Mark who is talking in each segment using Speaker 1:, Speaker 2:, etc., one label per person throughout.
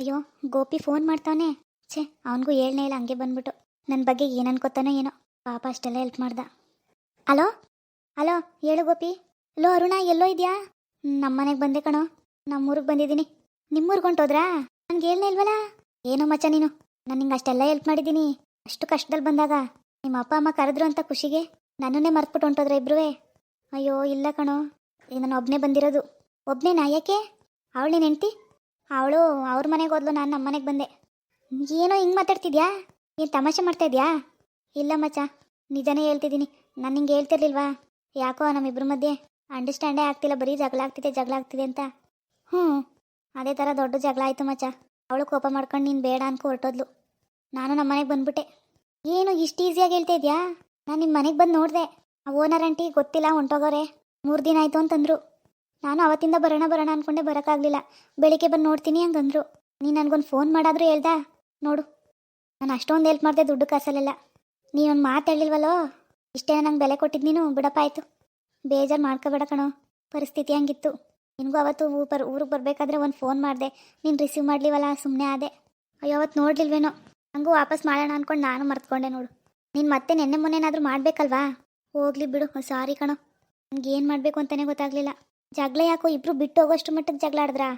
Speaker 1: ಅಯ್ಯೋ, ಗೋಪಿ ಫೋನ್ ಮಾಡ್ತಾನೆ ಛೇ, ಅವನಿಗೂ ಹೇಳ್ನೇ ಇಲ್ಲ, ಹಂಗೆ ಬಂದ್ಬಿಟ್ಟು. ನನ್ನ ಬಗ್ಗೆ ಏನು ಅನ್ಕೋತಾನೋ ಏನೋ. ಪಾಪ ಅಷ್ಟೆಲ್ಲ ಹೆಲ್ಪ್ ಮಾಡ್ದ. ಅಲೋ ಅಲೋ ಹೇಳು ಗೋಪಿ. ಅಲೋ ಅರುಣ, ಎಲ್ಲೋ ಇದೆಯಾ? ನಮ್ಮ ಮನೆಗೆ ಬಂದೆ ಕಣೋ. ನಮ್ಮೂರಿಗೆ ಬಂದಿದ್ದೀನಿ. ನಿಮ್ಮೂರಿಗೆ ಹೊಂಟೋದ್ರಾ? ನನಗೆ ಹೇಳ್ನೇ ಇಲ್ವಲ್ಲ ಏನೋ ಮಚ್ಚ ನೀನು? ನಾನು ನಿಂಗೆ ಅಷ್ಟೆಲ್ಲ ಹೆಲ್ಪ್ ಮಾಡಿದ್ದೀನಿ. ಅಷ್ಟು ಕಷ್ಟದಲ್ಲಿ ಬಂದಾಗ ನಿಮ್ಮ ಅಪ್ಪ, ಅಮ್ಮ ಕರೆದ್ರು ಅಂತ ಖುಷಿಗೆ ನನ್ನನ್ನೇ ಮರ್ತ್ಬಿಟ್ಟು ಹೊಂಟೋದ್ರ ಇಬ್ರು ಅಯ್ಯೋ, ಇಲ್ಲ ಕಣೋ. ನಾನು ಒಬ್ಬನೇ ಬಂದಿರೋದು. ಒಬ್ಬನೇ ಯಾಕೆ? ಅವಳು ಅವಳು ಅವ್ರ ಮನೆಗೆ ಹೋದ್ಲು, ನಾನು ನಮ್ಮ ಮನೆಗೆ ಬಂದೆ. ಏನೋ ಹಿಂಗೆ ಮಾತಾಡ್ತಿದ್ಯಾ? ಏನು ತಮಾಷೆ ಮಾಡ್ತಾ ಇದೆಯಾ? ಇಲ್ಲ ಮಚ್ಚ, ನಿಜನೇ ಹೇಳ್ತಿದ್ದೀನಿ. ನಾನು ಹಿಂಗೆ ಹೇಳ್ತಿರ್ಲಿಲ್ವಾ? ಯಾಕೋ ನಮ್ಮಿಬ್ಬರ ಮಧ್ಯೆ ಅಂಡರ್ಸ್ಟ್ಯಾಂಡೇ ಆಗ್ತಿಲ್ಲ, ಬರೀ ಜಗಳ ಆಗ್ತಿದೆ ಜಗಳ ಆಗ್ತಿದೆ ಅಂತ. ಹ್ಞೂ ಅದೇ ಥರ ದೊಡ್ಡ ಜಗಳ ಆಯಿತು ಮಚ್ಚ. ಅವಳು ಕೋಪ ಮಾಡ್ಕೊಂಡು ನೀನು ಬೇಡ ಅನ್ಕೊ ಹೊರಟೋದ್ಲು. ನಾನು ನಮ್ಮ ಮನೆಗೆ ಬಂದ್ಬಿಟ್ಟೆ. ಏನು, ಇಷ್ಟು ಈಸಿಯಾಗಿ ಹೇಳ್ತಾ ಇದೆಯಾ? ನಾನು ನಿಮ್ಮ ಮನೆಗೆ ಬಂದು ನೋಡಿದೆ. ಆ ಓನರ್ ಆಂಟಿ ಗೊತ್ತಿಲ್ಲ, ಹೊಂಟೋಗೋರೆ. ಮೂರು ದಿನ ಆಯಿತು ಅಂತಂದರು. ನಾನು ಅವತ್ತಿಂದ ಬರೋಣ ಬರೋಣ ಅನ್ಕೊಂಡೆ ಬರೋಕ್ಕಾಗಲಿಲ್ಲ. ಬೆಳಿಗ್ಗೆ ಬಂದು ನೋಡ್ತೀನಿ ಹಂಗಂದ್ರು. ನೀನು ನನಗೊಂದು ಫೋನ್ ಮಾಡಾದರೂ ಹೇಳ್ದ? ನೋಡು. ನಾನು ಅಷ್ಟೊಂದು ಹೆಲ್ಪ್ ಮಾಡಿದೆ ದುಡ್ಡು ಕಾಸಲ್ಲೆಲ್ಲ. ಒಂದು ಮಾತು ಹೇಳಿಲ್ವಲ್ಲೋ? ಇಷ್ಟೇ ನಂಗೆ ಬೆಲೆ ಕೊಟ್ಟಿದ್ದು ನೀನು? ಬಿಡಪ್ಪ ಆಯಿತು. ಬೇಜಾರು ಮಾಡ್ಕೋಬೇಡ ಕಣೋ. ಪರಿಸ್ಥಿತಿ ಹಂಗಿತ್ತು. ನಿನಗೂ ಅವತ್ತು ಬರ್, ಊರಿಗೆ ಬರಬೇಕಾದ್ರೆ ಒಂದು ಫೋನ್ ಮಾಡಿದೆ. ನೀನು ರಿಸೀವ್ ಮಾಡಲಿವಲ್ಲ? ಸುಮ್ಮನೆ ಆದೆ. ಅಯ್ಯೋ ಅವತ್ತು ನೋಡ್ಲಿಲ್ವೇನೋ? ಹಂಗೂ ವಾಪಸ್ ಮಾಡೋಣ ಅಂದ್ಕೊಂಡು ನಾನು ಮರ್ತ್ಕೊಂಡೆ ನೋಡು. ನೀನು ಮತ್ತೆ ನೆನ್ನೆ ಮೊನ್ನೆನಾದರೂ ಮಾಡಬೇಕಲ್ವಾ? ಹೋಗ್ಲಿ ಬಿಡು, ಸಾರಿ ಕಣೋ. ನನಗೇನು ಮಾಡಬೇಕು ಅಂತಲೇ ಗೊತ್ತಾಗಲಿಲ್ಲ. ಜಗಳ ಯಾಕೋ ಇಬ್ರು ಬಿಟ್ಟು ಹೋಗೋಷ್ಟು ಮಟ್ಟಕ್ಕೆ ಜಗಳ ಆಡಿದ್ರಾ?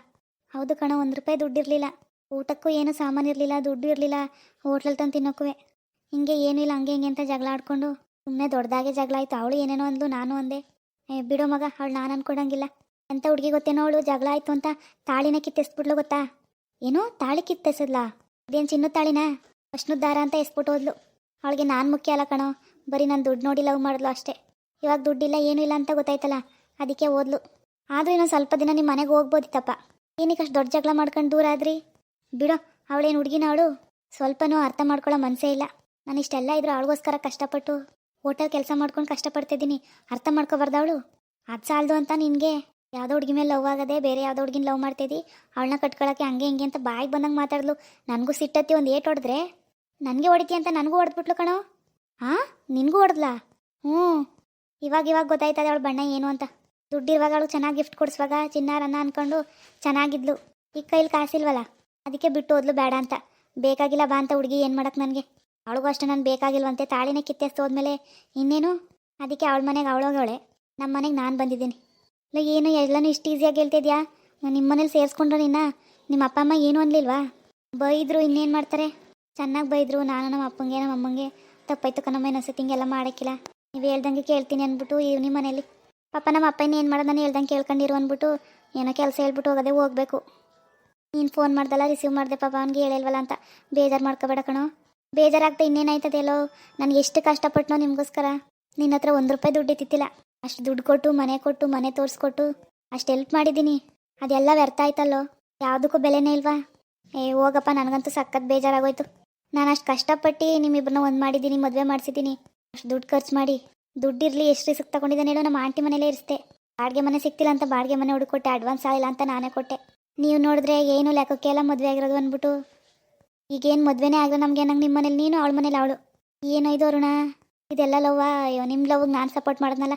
Speaker 1: ಹೌದು ಕಣ, ಒಂದು ರೂಪಾಯಿ ದುಡ್ಡಿರಲಿಲ್ಲ ಊಟಕ್ಕೂ ಏನು ಸಾಮಾನು ಇರಲಿಲ್ಲ, ದುಡ್ಡು ಇರಲಿಲ್ಲ. ಹೋಟ್ಲಲ್ಲಿ ತಂದು ತಿನ್ನೋಕ್ಕೂ ಹಿಂಗೆ ಏನೂ ಇಲ್ಲ, ಹಂಗೆ ಹಿಂಗೆ ಅಂತ ಜಗಳ ಆಡ್ಕೊಂಡು. ಸುಮ್ಮನೆ ದೊಡ್ಡದಾಗೆ ಜಗಳ ಆಯ್ತು. ಅವಳು ಏನೇನೋ ಅಂದ್ಲು, ನಾನು ಅಂದೆ. ಏ, ಬಿಡೋ ಮಗ, ಅವಳು ನಾನು ಅನ್ಕೊಡಂಗಿಲ್ಲ. ಎಂಥ ಹುಡುಗಿ ಗೊತ್ತೇನೋ ಅವಳು, ಜಗಳ ಆಯ್ತು ಅಂತ ತಾಳಿನ ಕಿತ್ತೆಸ್ಬಿಡ್ಲು ಗೊತ್ತಾ? ಏನೋ ತಾಳಿ ಕಿತ್ತೆಸದ್ಲಾ? ಅದೇನು ಚಿನ್ನದ ತಾಳಿನ? ಅಷ್ಟು ದಾರ ಅಂತ ಎಸ್ಬಿಟ್ಟು ಹೋದ್ಲು. ಅವಳಿಗೆ ನಾನು ಮುಖ್ಯ ಅಲ್ಲ ಕಣೋ. ಬರೀ ನಾನು ದುಡ್ಡು ನೋಡಿ ಲವ್ ಮಾಡಿದ್ಲು ಅಷ್ಟೇ. ಇವಾಗ ದುಡ್ಡಿಲ್ಲ, ಏನೂ ಇಲ್ಲ ಅಂತ ಗೊತ್ತಾಯ್ತಲ್ಲ, ಅದಕ್ಕೆ ಓದ್ಲು ಆದರೂ ಇನ್ನೊಂದು ಸ್ವಲ್ಪ ದಿನ ನಿಮ್ಮ ಮನೆಗೆ ಹೋಗ್ಬೋದಿತ್ತಪ್ಪ. ಏನಕ್ಕೆ ಅಷ್ಟು ದೊಡ್ಡ ಜಗಳ ಮಾಡ್ಕೊಂಡು ದೂರ ಆದ್ರಿ? ಬಿಡೋ, ಅವಳೇನು ಹುಡುಗಿನ ಅವಳು? ಸ್ವಲ್ಪನೂ ಅರ್ಥ ಮಾಡ್ಕೊಳ್ಳೋ ಮನಸ್ಸೇ ಇಲ್ಲ. ನಾನು ಇಷ್ಟೆಲ್ಲ ಇದ್ರು ಅವಳಿಗೋಸ್ಕರ ಕಷ್ಟಪಟ್ಟು ಹೋಟೆಲ್ ಕೆಲಸ ಮಾಡ್ಕೊಂಡು ಕಷ್ಟಪಡ್ತಿದ್ದೀನಿ. ಅರ್ಥ ಮಾಡ್ಕೊಬಾರ್ದು ಅವಳು? ಅದು ಸಾಲದು ಅಂತ ನಿನಗೆ? ಯಾವುದೋ ಹುಡುಗಿ ಮೇಲೆ ಲವ್ ಆಗದೆ ಬೇರೆ ಯಾವುದೋ ಹುಡುಗಿನ ಲವ್ ಮಾಡ್ತಿದ್ದಿ ಅವಳನ್ನ ಕಟ್ಕೊಳಕ್ಕೆ ಹಂಗೆ ಹಿಂಗೆ ಅಂತ ಬಾಯಿಗೆ ಬಂದಂಗೆ ಮಾತಾಡ್ಲು ನನಗೂ ಸಿಟ್ಟತ್ತಿ ಒಂದು ಏಟ್ ಹೊಡೆದ್ರೆ? ನನಗೆ ಹೊಡಿತಿ ಅಂತ ನನಗೂ ಹೊಡೆದ್ಬಿಟ್ಲು ಕಣೋ? ಹಾಂ ನಿನಗೂ ಹೊಡೆದ್ಲಾ? ಹ್ಞೂ. ಇವಾಗ ಇವಾಗ ಗೊತ್ತಾಯ್ತದೆ ಅವಳ ಬಣ್ಣ ಏನು ಅಂತ. ದುಡ್ಡಿರುವಾಗ ಅವಳು ಚೆನ್ನಾಗಿ ಗಿಫ್ಟ್ ಕೊಡಿಸುವಾಗ ಚಿನ್ನಾರನ್ನ ಅನ್ಕೊಂಡು ಚೆನ್ನಾಗಿದ್ಲು. ಈಗ ಕೈಲಿ ಕಾಸಿಲ್ವಲ್ಲ? ಅದಕ್ಕೆ ಬಿಟ್ಟು ಹೋದ್ಲು ಬೇಡ ಅಂತ. ಬೇಕಾಗಿಲ್ಲ ಬಾ ಅಂತ ಹುಡುಗಿ ಏನು ಮಾಡಕ್ಕೆ ನನಗೆ? ಅವಳಿಗೂ ಅಷ್ಟೇ ನಾನು ಬೇಕಾಗಿಲ್ವಂತೆ. ತಾಳಿನೇ ಕಿತ್ತೆಸ್ತು ಹೋದ್ಮೇಲೆ ಇನ್ನೇನು? ಅದಕ್ಕೆ ಅವಳ ಮನೆಗೆ ಅವಳೋಗವಳೆ ನಮ್ಮ ಮನೆಗೆ ನಾನು ಬಂದಿದ್ದೀನಿ. ಇಲ್ಲ ಏನು ಎಲ್ಲನೂ ಇಷ್ಟು ಈಸಿಯಾಗಿ ಹೇಳ್ತಿದ್ಯಾ? ನಿಮ್ಮ ಮನೇಲಿ ಸೇರಿಸ್ಕೊಂಡ್ರೆ ನಿನ್ನ? ನಿಮ್ಮ ಅಪ್ಪ, ಅಮ್ಮ ಏನು ಅನ್ಲಿಲ್ವಾ? ಬೈದ್ರು ಇನ್ನೇನು ಮಾಡ್ತಾರೆ? ಚೆನ್ನಾಗಿ ಬೈದ್ರು. ನಾನು ನಮ್ಮ ಅಪ್ಪಂಗೆ ನಮ್ಮ ಅಮ್ಮಂಗೆ. ತಪ್ಪಾಯ್ತು ಕಣಮ್ಮ ಇನ್ನೊಂದ್ಸತಿ ಹಿಂಗೆಲ್ಲ ಮಾಡೋಕ್ಕಿಲ್ಲ. ನೀವು ಹೇಳ್ದಂಗೆ ಕೇಳ್ತೀನಿ ಅಂದ್ಬಿಟ್ಟು ಇವ್ನಿ ಮನೇಲಿ. ಪಾಪ ನಮ್ಮ ಅಪ್ಪ ಏನು ನಾನು ಹೇಳ್ದಂಗೆ ಕೇಳ್ಕೊಂಡಿರು ಅಂದ್ಬಿಟ್ಟು ಏನೋ ಕೆಲಸ ಹೇಳ್ಬಿಟ್ಟು ಹೋಗೋದೇ ಹೋಗಬೇಕು. ನೀನು ಫೋನ್ ಮಾಡ್ದಲ್ಲ ರಿಸೀವ್ ಮಾಡಿದೆ ಪಾಪ, ಅವ್ನಿಗೆ ಹೇಳಿಲ್ವಲ್ಲ ಅಂತ. ಬೇಜಾರು ಮಾಡ್ಕೋಬೇಡ ಕಣೋ. ಬೇಜಾರಾಗ್ತಾ ಇನ್ನೇನಾಯ್ತದೆಲ್ಲೋ ನನಗೆ ನಾನು ಎಷ್ಟು ಕಷ್ಟಪಟ್ಟನೋ ನಿಮಗೋಸ್ಕರ. ನಿನ್ನ ಹತ್ರ ಒಂದು ರೂಪಾಯಿ ದುಡ್ಡು ಇತ್ತಿತ್ತಿಲ್ಲ ಅಷ್ಟು ದುಡ್ಡು ಕೊಟ್ಟು, ಮನೆ ಕೊಟ್ಟು, ಮನೆ ತೋರಿಸ್ಕೊಟ್ಟು ಅಷ್ಟು ಹೆಲ್ಪ್ ಮಾಡಿದ್ದೀನಿ. ಅದೆಲ್ಲ ವ್ಯರ್ಥ ಆಯ್ತಲ್ಲೋ? ಯಾವುದಕ್ಕೂ ಬೆಲೆನೇ ಇಲ್ವಾ? ಏ, ಹೋಗಪ್ಪ, ನನಗಂತೂ ಸಖತ್ ಬೇಜಾರಾಗೋಯ್ತು. ನಾನು ಅಷ್ಟು ಕಷ್ಟಪಟ್ಟು ನಿಮ್ಮಿಬ್ಬರನ್ನ ಒಂದು ಮಾಡಿದ್ದೀನಿ, ಮದುವೆ ಮಾಡಿಸಿದ್ದೀನಿ. ಅಷ್ಟು ದುಡ್ಡು ಖರ್ಚು ಮಾಡಿ. ದುಡ್ಡಿರಲಿ ಎಷ್ಟು ರಿಸ್ಕ್ ತಗೊಂಡಿದ್ದಾನೆ ಹೇಳೋ, ನಮ್ಮ ಆಂಟಿ ಮನೇಲೇ ಇರಿಸ್ತೆ ಬಾಡಿಗೆ ಮನೆ ಸಿಕ್ತಿಲ್ಲ ಅಂತ ಬಾಡಿಗೆ ಮನೆ ಹುಡುಕೊಟ್ಟೆ ಅಡ್ವಾನ್ಸ್ ಆಗಿಲ್ಲ ಅಂತ ನಾನೇ ಕೊಟ್ಟೆ. ನೀವು ನೋಡಿದ್ರೆ ಏನು ಲೆಕ್ಕಕ್ಕೆ ಎಲ್ಲ ಮದುವೆ ಆಗಿರೋದು ಅಂದ್ಬಿಟ್ಟು. ಈಗೇನು ಮದುವೆನೇ ಆಗೋ ನಮಗೆ, ನಂಗೆ ನಿಮ್ಮ ಮನೇಲಿ ನೀನು ಅವಳ ಮನೇಲಿ ಅವಳು. ಏನೋ ಇದು ಅರುಣ? ಇದೆಲ್ಲ ಲವ್ವ? ಅಯ್ಯೋ ನಿಮ್ಮ ಲವ್ಗೆ ನಾನು ಸಪೋರ್ಟ್ ಮಾಡಿದ್ನಲ್ಲ?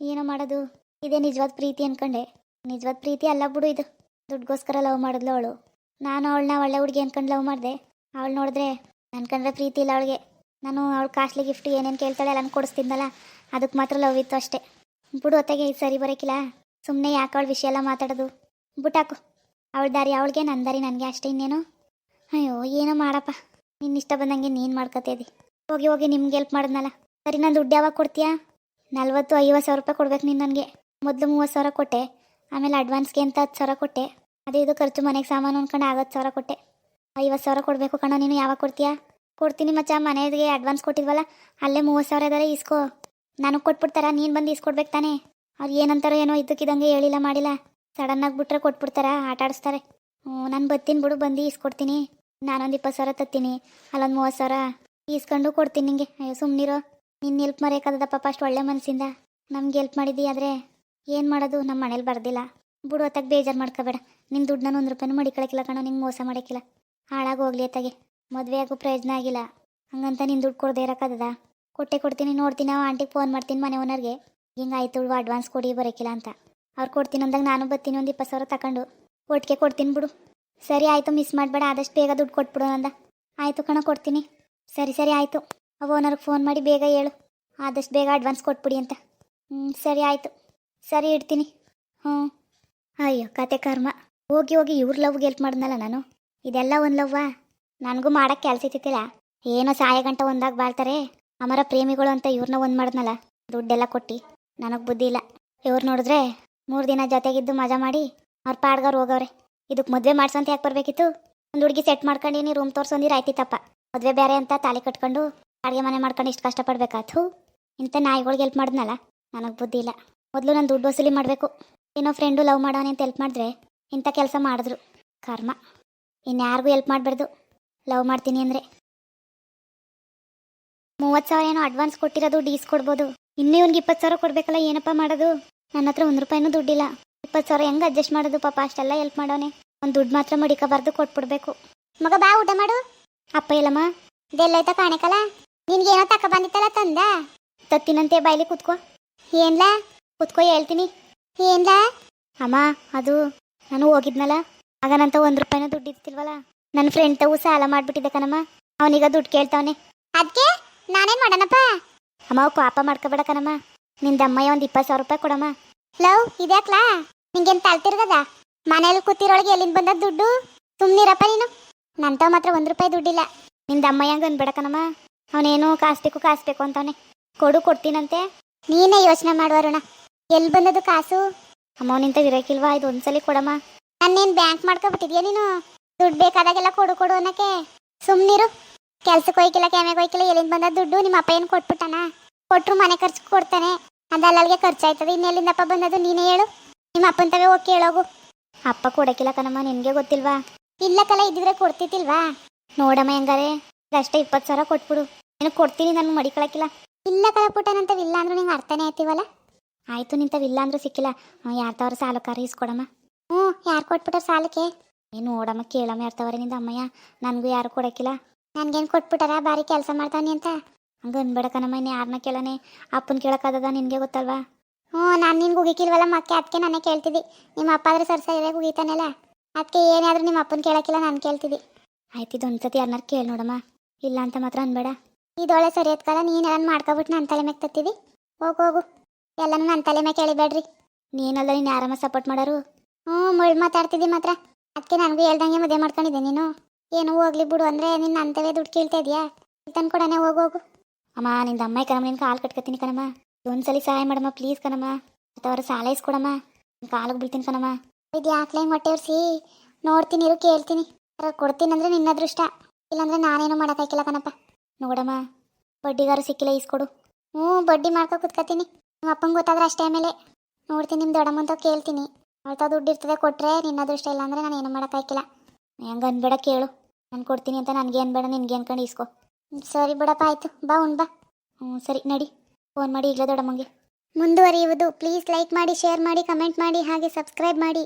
Speaker 1: ಏನೋ ಮಾಡೋದು? ಇದೇ ನಿಜವಾದ ಪ್ರೀತಿ ಅಂದ್ಕೊಂಡೆ ನಿಜವಾದ ಪ್ರೀತಿ ಅಲ್ಲ ಬಿಡು ಇದು. ದುಡ್ಗೋಸ್ಕರ ಲವ್ ಮಾಡಿದ್ಲು ಅವಳು. ನಾನು ಅವಳನ್ನ ಒಳ್ಳೆ ಹುಡುಗಿ ಅಂದ್ಕೊಂಡು ಲವ್ ಮಾಡಿದೆ. ಅವಳು ನೋಡಿದ್ರೆ ಅನ್ಕೊಂಡ್ರೆ ಪ್ರೀತಿ ಇಲ್ಲ ಅವಳಿಗೆ. ನಾನು ಅವಳು ಕಾಸ್ಟ್ಲಿ ಗಿಫ್ಟ್ ಏನೇನು ಕೇಳ್ತಾಳೆ ಎಲ್ಲ ಕೊಡಿಸ್ತಿದ್ನಲ್ಲ ಅದಕ್ಕೆ ಮಾತ್ರ ಲವ್ ಇತ್ತು ಅಷ್ಟೇ. ಬಿಡು ಹೊತ್ತಿಗೆ ಇದು ಸರಿ ಬರೋಕಿಲ್ಲ. ಸುಮ್ಮನೆ ಯಾಕೆ ಅವಳ ವಿಷಯ ಎಲ್ಲ ಮಾತಾಡೋದು? ಬಿಟ್ಟಾಕು ಅವಳ ದಾರಿ ಅವಳಿಗೆ ನನ್ನ ದಾರಿ ನನಗೆ ಅಷ್ಟೇ ಇನ್ನೇನು? ಅಯ್ಯೋ, ಏನೋ ಮಾಡಪ್ಪ. ನಿನ್ನ ಇಷ್ಟ ಬಂದಂಗೆ ನೀನು ಮಾಡ್ಕೊತಿದ್ದಿ ಹೋಗಿ ಹೋಗಿ ನಿಮ್ಗೆ ಹೆಲ್ಪ್ ಮಾಡಿದ್ನಲ್ಲ. ಸರಿ, ನಾನು ದುಡ್ಡು ಯಾವಾಗ ಕೊಡ್ತೀಯಾ? ನಲ್ವತ್ತು, ಐವತ್ತು ಸಾವಿರ ರೂಪಾಯಿ ಕೊಡ್ಬೇಕು ನೀನು ನನಗೆ. ಮೊದಲು ಮೂವತ್ತು ಸಾವಿರ ಕೊಟ್ಟೆ, ಆಮೇಲೆ ಅಡ್ವಾನ್ಸ್ಗೆ ಅಂತ ಹತ್ತು ಸಾವಿರ ಕೊಟ್ಟೆ. ಅದೇ ಇದು ಖರ್ಚು ಮನೆಗೆ ಸಾಮಾನು ಅನ್ಕೊಂಡು ಆಗತ್ತು ಸಾವಿರ ಕೊಟ್ಟೆ. ಐವತ್ತು ಸಾವಿರ ಕೊಡಬೇಕು ಕಣ, ನೀನು ಯಾವಾಗ ಕೊಡ್ತೀಯಾ? ಕೊಡ್ತೀನಿ ಮಚ್ಚ, ಮನೆಗೆ ಅಡ್ವಾನ್ಸ್ ಕೊಟ್ಟಿದ್ವಲ್ಲ, ಅಲ್ಲೇ ಮೂವತ್ತು ಸಾವಿರ ಇದಾರೆ ಇಸ್ಕೋ. ನನಗೆ ಕೊಟ್ಬಿಡ್ತಾರ? ನೀನು ಬಂದು ಇಸ್ಕೊಡ್ಬೇಕು ತಾನೇ. ಅವ್ರು ಏನಂತಾರೋ ಏನೋ ಇದ್ದಕ್ಕಿದಂಗೆ ಹೇಳಿಲ್ಲ ಮಾಡಿಲ್ಲ. ಸಡನ್ನಾಗಿ ಬಿಟ್ರೆ ಕೊಟ್ಬಿಡ್ತಾರ? ಆಟ ಆಡಿಸ್ತಾರೆ. ಹ್ಞೂ ನಾನು ಬರ್ತೀನಿ ಬಿಡು, ಬಂದು ಇಸ್ಕೊಡ್ತೀನಿ. ನಾನೊಂದು ಇಪ್ಪತ್ತು ಸಾವಿರ ತತ್ತೀನಿ. ಅಲ್ಲೊಂದು ಮೂವತ್ತು ಸಾವಿರ ಇಸ್ಕೊಂಡು ಕೊಡ್ತೀನಿ ನಿಂಗೆ. ಅಯ್ಯೋ ಸುಮ್ಮನಿರೋ ನಿನ್ನ ಹೆಲ್ಪ್ ಮರೆಯೋಕ್ಕದ ಪಾಪ ಅಷ್ಟು ಒಳ್ಳೆ ಮನಸ್ಸಿಂದ ನಮ್ಗೆ ಹೆಲ್ಪ್ ಮಾಡಿದ್ದಿ ಆದರೆ ಏನು ಮಾಡೋದು? ನಮ್ಮ ಮನೇಲಿ ಬರ್ದಿಲ್ಲ. ಬಿಡು ಅತ್ತಾಗ ಬೇಜಾರು ಮಾಡ್ಕೋಬೇಡ. ನಿನ್ನ ದುಡ್ಡು ನಾನು ಒಂದು ರೂಪಾಯಿನೂ ಮಡಿಕೊಳಕ್ಕಿಲ್ಲ ಕಣೋ, ನಿಂಗೆ ಮೋಸ ಮಾಡೋಕ್ಕಿಲ್ಲ. ಹಾಳಾಗಿ ಹೋಗ್ಲಿ ಅತ್ತಾಗೆ. ಮದುವೆ ಆಗೋ ಪ್ರಯೋಜನ ಆಗಿಲ್ಲ. ಹಂಗಂತ ನಿನ್ನ ದುಡ್ಡು ಕೊಡದೆ ಇರೋಕ್ಕದ ಕೊಟ್ಟೆ ಕೊಡ್ತೀನಿ, ನೋಡ್ತೀನಿ, ನಾವು ಆಂಟಿಗೆ ಫೋನ್ ಮಾಡ್ತೀನಿ ಮನೆ ಓನರ್ಗೆ ಹಿಂಗಾಯ್ತು ಅಡ್ವಾನ್ಸ್ ಕೊಡಿ ಬರೋಕ್ಕಿಲ್ಲ ಅಂತ. ಅವ್ರು ಕೊಡ್ತೀನಿ ಅಂದಾಗ ನಾನು ಬರ್ತೀನಿ ಒಂದು ಇಪ್ಪತ್ತು ಸಾವಿರ ತಗೊಂಡು ಒಟ್ಟಿಗೆ ಕೊಡ್ತೀನಿ ಬಿಡು. ಸರಿ, ಆಯಿತು ಮಿಸ್ ಮಾಡಬೇಡ, ಆದಷ್ಟು ಬೇಗ ದುಡ್ಡು ಕೊಟ್ಬಿಡು ಅಂದ ಆಯಿತು ಕಣ, ಕೊಡ್ತೀನಿ. ಸರಿ ಸರಿ, ಆಯಿತು. ಅವ ಓನರ್ಗೆ ಫೋನ್ ಮಾಡಿ ಬೇಗ ಹೇಳು. ಆದಷ್ಟು ಬೇಗ ಅಡ್ವಾನ್ಸ್ ಕೊಟ್ಬಿಡಿ ಅಂತ. ಹ್ಞೂ ಸರಿ, ಆಯಿತು. ಸರಿ, ಇಡ್ತೀನಿ. ಹ್ಞೂ. ಅಯ್ಯೋ, ಕತೆ ಕರ್ಮ. ಹೋಗಿ ಹೋಗಿ ಇವ್ರ ಲವ್ಗೆ ಹೆಲ್ಪ್ ಮಾಡಿದ್ನಲ್ಲ ನಾನು? ಇದೆಲ್ಲ ಒಂದು ಲವ್ವಾ ನನಗೂ ಮಾಡೋಕ್ಕೆ ಕೆಲಸ ಇತ್ತಿಲ್ಲ ಏನೋ ಸಾಯ ಗಂಟ ಒಂದಾಗ ಬಾಳ್ತಾರೆ. ಅಮರ ಪ್ರೇಮಿಗಳು ಅಂತ ಇವ್ರನ್ನ ಒಂದು ಮಾಡಿದ್ನಲ್ಲ, ದುಡ್ಡೆಲ್ಲ ಕೊಟ್ಟು. ನನಗೆ ಬುದ್ಧಿ ಇಲ್ಲ. ಇವ್ರು ನೋಡಿದ್ರೆ ಮೂರು ದಿನ ಜೊತೆಗಿದ್ದು ಮಜಾ ಮಾಡಿ ಅವ್ರ ಪಾಡ್ಗವ್ರು ಹೋಗವ್ರೆ. ಇದಕ್ಕೆ ಮದುವೆ ಮಾಡ್ಸಂತ ಯಾಕೆ ಬರಬೇಕಿತ್ತು? ಒಂದು ಹುಡುಗಿ ಸೆಟ್ ಮಾಡ್ಕೊಂಡಿನಿ ರೂಮ್ ತೋರ್ಸೊಂದಿರ ಆಯ್ತಿತ್ತಪ್ಪ. ಮದುವೆ ಬೇರೆ ಅಂತ ತಾಳಿ ಕಟ್ಕೊಂಡು ಅಡುಗೆ ಮನೆ ಮಾಡ್ಕೊಂಡು ಇಷ್ಟು ಕಷ್ಟಪಡ್ಬೇಕಾತು. ಇಂಥ ನಾಯಿಗಳಿಗೆ ಹೆಲ್ಪ್ ಮಾಡಿದ್ನಲ್ಲ, ನನಗೆ ಬುದ್ಧಿ ಇಲ್ಲ. ಮೊದಲು ನಾನು ದುಡ್ಡು ವಸೂಲಿ ಮಾಡಬೇಕು. ಏನೋ ಫ್ರೆಂಡು ಲವ್ ಮಾಡೋಣ ಅಂತ ಹೆಲ್ಪ್ ಮಾಡಿದ್ರೆ ಇಂಥ ಕೆಲಸ ಮಾಡಿದ್ರು. ಕರ್ಮ. ಇನ್ಯಾರಿಗೂ ಹೆಲ್ಪ್ ಮಾಡಬಾರ್ದು. ಲವ್ ಮಾಡ್ತೀನಿ ಅಂದ್ರೆ. ಮೂವತ್ತು ಸಾವಿರ ಏನೋ ಅಡ್ವಾನ್ಸ್ ಕೊಟ್ಟಿರೋದು, ಡೀಸ್ ಕೊಡ್ಬೋದು. ಇನ್ನೂ ಇವ್ನಿಗೆ ಇಪ್ಪತ್ತು ಸಾವಿರ ಕೊಡಬೇಕಲ್ಲ, ಏನಪ್ಪ ಮಾಡೋದು? ನನ್ನ ಹತ್ರ ಒಂದು ರೂಪಾಯಿನೂ ದುಡ್ಡಿಲ್ಲ. ಇಪ್ಪತ್ತು ಸಾವಿರ ಹೆಂಗೆ ಅಡ್ಜಸ್ಟ್ ಮಾಡೋದು? ಪಾಪ ಅಷ್ಟೆಲ್ಲ ಹೆಲ್ಪ್ ಮಾಡೋನೆ. ಒಂದು ದುಡ್ಡು ಮಾತ್ರ ಮಡಿಕಬಾರ್ದು, ಕೊಟ್ಬಿಡ್ಬೇಕು. ಮಗ, ಬಾ ಊಟ ಮಾಡು. ಅಪ್ಪ ಇಲ್ಲಮ್ಮ ಇದೆಲ್ಲೋಯ್ತ ಕಾಣಕಲ್ಲ ಏನೋ ತಕ ಬಂದಿತ್ತಲ್ಲ ತಂದ? ತತ್ತಿನಂತೆ ಬಾಯ್ಲಿ ಕುತ್ಕೋ. ಏನ್ಲ? ಕುತ್ಕೋ, ಹೇಳ್ತೀನಿ. ಏನ್ಲ? ಅಮ್ಮ, ಅದು, ನಾನು ಹೋಗಿದ್ನಲ್ಲ. ಆಗ ನಂತ ಒಂದು ರೂಪಾಯಿನೂ ದುಡ್ಡು ಇರ್ತಿಲ್ವಲ್ಲ? ನನ್ನ ಫ್ರೆಂಡ್ ತವು ಸಾಲ ಮಾಡ್ಬಿಟ್ಟಿದ್ದೆ ಕಣಮ್ಮ. ಅವನೀಗ ದುಡ್ಡು ಕೇಳ್ತಾವನೆ. ಅದಕ್ಕೆ ನಾನೇನ್ ಮಾಡೋಣಪ್ಪ? ಅಮ್ಮ ಅವ್ ಪಾಪ ಮಾಡ್ಕೋಬೇಡ ಕಣಮ್ಮ. ನಿಂದ ಒಂದು ಇಪ್ಪತ್ತು ಸಾವಿರ ರೂಪಾಯಿ ಕೊಡಮ್ಮ. ಲವ್, ಇದ್ಯಾಕ್ಲಾ? ನಿಂಗೇನು ತಲ್ತಿರ್ದದ? ಮನೇಲಿ ಕೂತಿರೋಳಗೆ ಎಲ್ಲಿಂದ ಬಂದ ದುಡ್ಡು? ಸುಮ್ನಿರಪ್ಪ ನೀನು. ನಂತವ್ ಮಾತ್ರ ಒಂದು ರೂಪಾಯಿ ದುಡ್ಡಿಲ್ಲ. ನಿಂದ ಅಮ್ಮಯ್ಯಂಗೆ ಅನ್ಬೇಡ ಕಣಮ್ಮ. ಅವನೇನು ಕಾಸ್ಬೇಕು ಕಾಸ್ಬೇಕು ಅಂತವನೆ. ಕೊಡು, ಕೊಡ್ತೀನಂತೆ. ನೀನೇ ಯೋಚನೆ ಮಾಡುವರುಣ ಎಲ್ಲಿ ಬಂದದು ಕಾಸು? ಅಮ್ಮ ನಿಂತ ಇರಕಿಲ್ವಾ? ಇದು ಒಂದ್ಸಲಿ ಕೊಡಮ್ಮ. ನನ್ನೇನು ಬ್ಯಾಂಕ್ ಮಾಡ್ಕೊಬಿಟ್ಟಿದ್ಯಾ ನೀನು? ದುಡ್ಡು ಬೇಕಾದಾಗೆಲ್ಲ ಕೊಡು ಕೊಡು ಅನ್ನಕ್ಕೆ. ಸುಮ್ಮನಿರು ಕೆಲ್ಸಕ್ಕೆ ಹೋಯ್ಕಿಲ್ಲ ಕ್ಯಾಮೆಗೆ ಹೋಯ್ಕಿಲ್ಲ, ಎಲ್ಲಿಂದ ಬಂದ ದುಡ್ಡು ನಿಮ್ಮ ಅಪ್ಪ ಏನು ಕೊಟ್ಬಿಟ್ಟಾನ? ಕೊಟ್ಟರು ಮನೆ ಖರ್ಚು ಕೊಡ್ತಾನೆ. ಅದಲ್ಲಲ್ಲಿಗೆ ಖರ್ಚಾಯ್ತದೆ. ಇನ್ನೆಲ್ಲಿಂದಪ್ಪ ಬಂದದು ನೀನೇ ಹೇಳು. ನಿಮ್ಮ ಅಪ್ಪನ ತವೆ ಹೋಗಿ ಅಪ್ಪ ಕೊಡಕ್ಕಿಲ್ಲ ಕನಮ್ಮ ನಿನಗೆ ಗೊತ್ತಿಲ್ವಾ? ಇಲ್ಲ ಕಲ, ಇದ್ದಿದ್ರೆ ಕೊಡ್ತಿತ್ತಿಲ್ವಾ ನೋಡಮ್ಮ ಹೆಂಗಾರೆ. ಅಷ್ಟೇ ಇಪ್ಪತ್ತು ಸಾವಿರ ಕೊಟ್ಬಿಡು. ಏನು ಕೊಡ್ತೀನಿ ನಾನು ಮಡಿಕೊಳಕ್ಕಿಲ್ಲ ಇಲ್ಲ ಕಲ, ಪುಟ್ಟನಂತವ್ ಇಲ್ಲ ಅಂದ್ರೆ ನಿಂಗೆ ಅರ್ಥನೇ ಆಯ್ತಿವಲ್ಲ? ಆಯ್ತು ನಿಂತವಿಲ್ಲ ಅಂದ್ರೂ ಸಿಕ್ಕಿಲ್ಲ. ಯಾರ್ದವ್ರ ಸಾಲಕಾರ ಇಸ್ಕೊಡಮ್ಮ. ಹ್ಞೂ ಯಾರು ಕೊಟ್ಬಿಟ್ಟಾರ ಸಾಲಕ್ಕೆ? ಏನು ನೋಡಮ್ಮ ಕೇಳಮ್ಮ ಇರ್ತಾವ್ರಿ ನಿಂದ ಅಮ್ಮಯ್ಯ. ನನಗೂ ಯಾರು ಕೊಡಕ್ಕಿಲ್ಲ. ನನ್ಗೇನು ಕೊಟ್ಬಿಟ್ಟಾರ? ಬಾರಿ ಕೆಲಸ ಮಾಡ್ತಾನೆ ಅಂತ. ಹಂಗೆ ಅನ್ಬೇಡಕ್ಕನಮ್ಮ ಇನ್ನ ಯಾರನ್ನ ಕೇಳನೆ? ಅಪ್ಪನ ಕೇಳಕದ ನಿನಗೆ ಗೊತ್ತಲ್ವಾ? ಹ್ಞೂ, ನಾನು ನಿನ್ಗೆ ಉಗಿಕಿಲ್ವಲ್ಲ ಮಕ್ಕೆ ಅದಕ್ಕೆ ನಾನೇ ಕೇಳ್ತಿದ್ದಿ. ನಿಮ್ಮ ಅಪ್ಪ ಆದರೆ ಸರ್ ಸರಿಯಾಗಿ ಉಗಿತಾನೆಲ್ಲ. ಅದಕ್ಕೆ ಏನಾದರೂ ನಿಮ್ಮ ಅಪ್ಪನ ಕೇಳೋಕ್ಕಿಲ್ಲ, ನಾನು ಕೇಳ್ತಿದ್ದಿ. ಆಯ್ತು ಇದು ಒಂದ್ಸತಿ ಯಾರನ್ನಾರು ಕೇಳಿ ನೋಡಮ್ಮ. ಇಲ್ಲ ಅಂತ ಮಾತ್ರ ಅನ್ಬೇಡ. ಇದೊಳೆ ಸರಿ ಎತ್ಕಲ್ಲ ನೀನು ಎಲ್ಲ ಮಾಡ್ಕೊಬಿಟ್ಟು ನನ್ನ ತಲೆ ಮ್ಯಾಗ ತತ್ತಿದ್ದಿ ಹೋಗು ಹೋಗು. ಎಲ್ಲನೂ ನನ್ನ ತಲೆ ಮ್ಯಾಗ ಕೇಳಿಬೇಡ್ರಿ ನೀನಲ್ಲ ನೀನು ಯಾರಮ್ಮ ಸಪೋರ್ಟ್ ಮಾಡೋರು? ಹ್ಞೂ ಮುಳ್ಳು ಮಾತಾಡ್ತಿದ್ದಿ ಮಾತ್ರ. ಅದಕ್ಕೆ ನನಗೂ ಹೇಳ್ದಂಗೆ ಮದುವೆ ಮಾಡ್ಕೊಂಡಿದ್ದೆ ನೀನು. ಏನು ಹೋಗ್ಲಿ ಬಿಡು ಅಂದರೆ ನಿನ್ನ ಅಂತವೇ ದುಡ್ಡು ಕೇಳ್ತಾ ಇದೆಯಾ? ತಂದು ಕೊಡನೆ ಹೋಗು ಹೋಗು. ಅಮ್ಮ, ನಿಂದ ಅಮ್ಮ ಕಣಮ್ಮ ನಿನ್ನ ಕಾಲು ಕಟ್ಕೊತೀನಿ ಕಣಮ್ಮ. ಒಂದ್ಸಲಿ ಸಹಾಯ ಮಾಡಮ್ಮ ಪ್ಲೀಸ್ ಕಣಮ್ಮ. ಅಥವಾ ಸಾಲ ಇಸ್ಕೊಡಮ್ಮ ನಿನ್ನ ಕಾಲಿಗೆ ಬಿಡ್ತೀನಿ ಕಣಮ್ಮ. ಇದು ಯಾಕೆ ಹೊಟ್ಟೆ ಉರ್ಸಿ ನೋಡ್ತೀನಿ ಇರು, ಕೇಳ್ತೀನಿ. ಕೊಡ್ತೀನಿ ಅಂದರೆ ನಿನ್ನ ಅದೃಷ್ಟ ಇಲ್ಲಾಂದ್ರೆ ನಾನೇನು ಮಾಡೋಕ್ಕಾಯ್ಕಿಲ್ಲ ಕಣಪ್ಪ. ನೋಡಮ್ಮ, ಬಡ್ಡಿಗಾರು ಸಿಕ್ಕಿಲ್ಲ ಇಸ್ಕೊಡು ಹ್ಞೂ, ಬಡ್ಡಿ ಮಾಡ್ಕೊ ಕುತ್ಕೋತೀನಿ. ನಿಮ್ಮ ಅಪ್ಪಂಗೆ ಗೊತ್ತಾದ್ರೆ ಅಷ್ಟೇ ಆಮೇಲೆ. ನೋಡ್ತೀನಿ ನಿಮ್ಮ ದೊಡ್ಡಮ್ಮಂತ ಕೇಳ್ತೀನಿ. ಅವಳ್ತ ದುಡ್ಡು ಇರ್ತದೆ ಕೊಟ್ಟರೆ ನಿನ್ನ ಅದೃಷ್ಟ ಇಲ್ಲ ಅಂದರೆ ನಾನು ಏನು ಮಾಡೋಕ್ಕಾಗಿಲ್ಲ ಹೆಂಗೆ ಅನ್ಬೇಡ ಕೇಳು. ನಾನು ಕೊಡ್ತೀನಿ ಅಂತ ನನಗೆ ಅನ್ಬೇಡ ನಿನಗೆ ಅನ್ಕೊಂಡು ಇಸ್ಕೊ. ಸರಿ ಬಿಡಪ್ಪ, ಆಯಿತು. ಬಾ, ಉಣ್, ಬಾ. ಹ್ಞೂ ಸರಿ, ನಡಿ. ಫೋನ್ ಮಾಡಿ ಈಗಲೇ ದೊಡ್ಡಮ್ಮಂಗೆ. ಮುಂದುವರಿಯುವುದು. ಪ್ಲೀಸ್ ಲೈಕ್ ಮಾಡಿ, ಶೇರ್ ಮಾಡಿ, ಕಮೆಂಟ್ ಮಾಡಿ, ಹಾಗೆ ಸಬ್ಸ್ಕ್ರೈಬ್ ಮಾಡಿ.